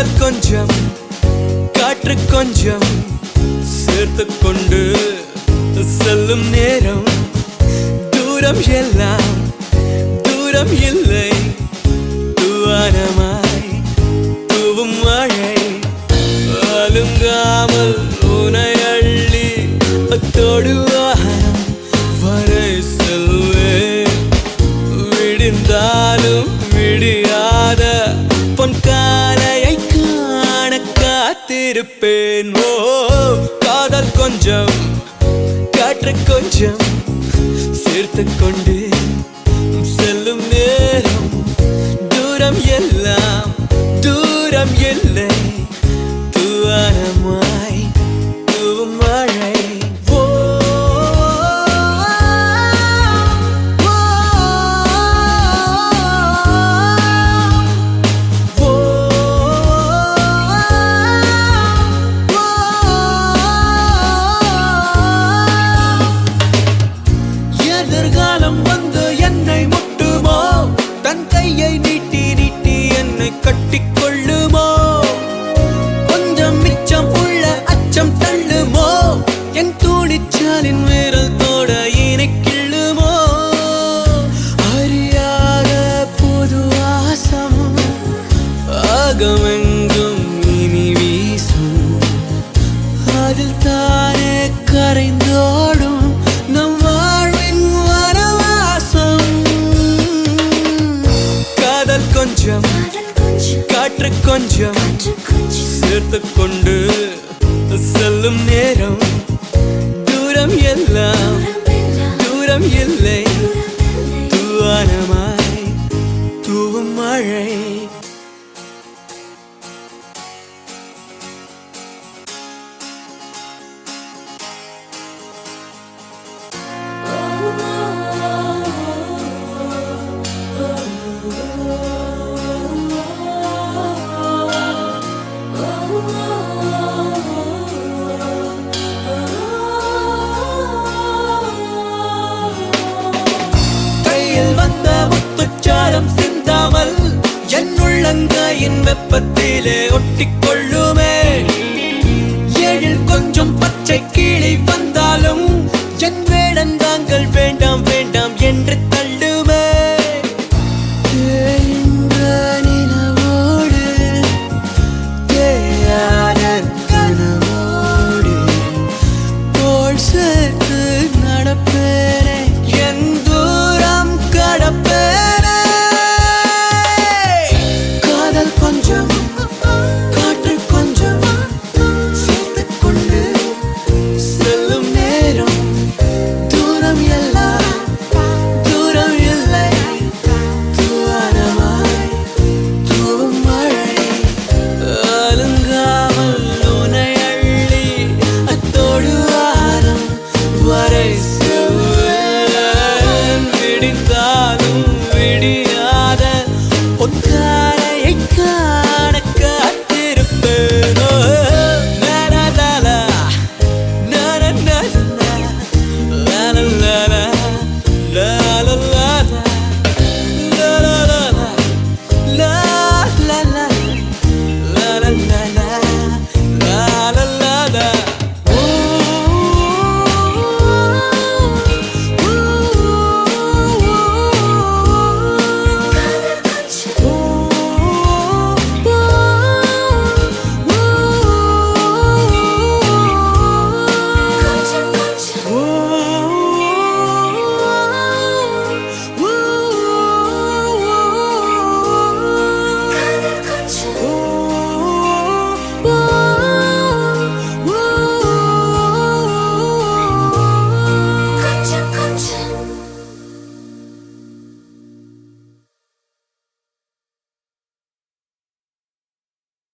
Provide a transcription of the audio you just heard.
மலர் கொஞ்சம் காற்று கொஞ்சம் சேர்த்து கொண்டு செல்லும் நேரம். தூரம் எல்லாம் தூரம் இல்லை. தூவானமாய் தூவும் மழை. அலுங்காமல் உனை அள்ளி தொடுவானம் வரை செல்வே விடிந்தார் கொஞ்சம் காற்று கொஞ்சம் சேர்த்து கொண்டு செல்லும் நேரம் தூரம் எல்லாம் கையை நீட்டி நீட்டி என்னை கட்டிக்கொள்ளுமோ? கொஞ்சம் மிச்சம் உள்ள அச்சம் தள்ளுமோ? என் தூணிச்சாலின் விரல் தோட இனை கிள்ளுமோ? அறியாத புது ஆசம் ஆகமெங்கும் இனி வீசும். அதில் தானே கரைந்தோடும் கொஞ்சம் சேர்த்து கொண்டு செல்லும் நேரம். தூரம் எல்லாம் தூரம் இல்லை. மழையில் வந்த முத்துச்சாரம் சிந்தாமல் என் உள்ளங்காயின் வெப்பத்திலே ஒட்டிக்கொள்ளுமே. ஏழில் கொஞ்சம் பச்சை கீழே வந்தாலும் என் வேடன் தாங்கள் வேண்டாம் வேண்டாம் என்று தள்ளுமே.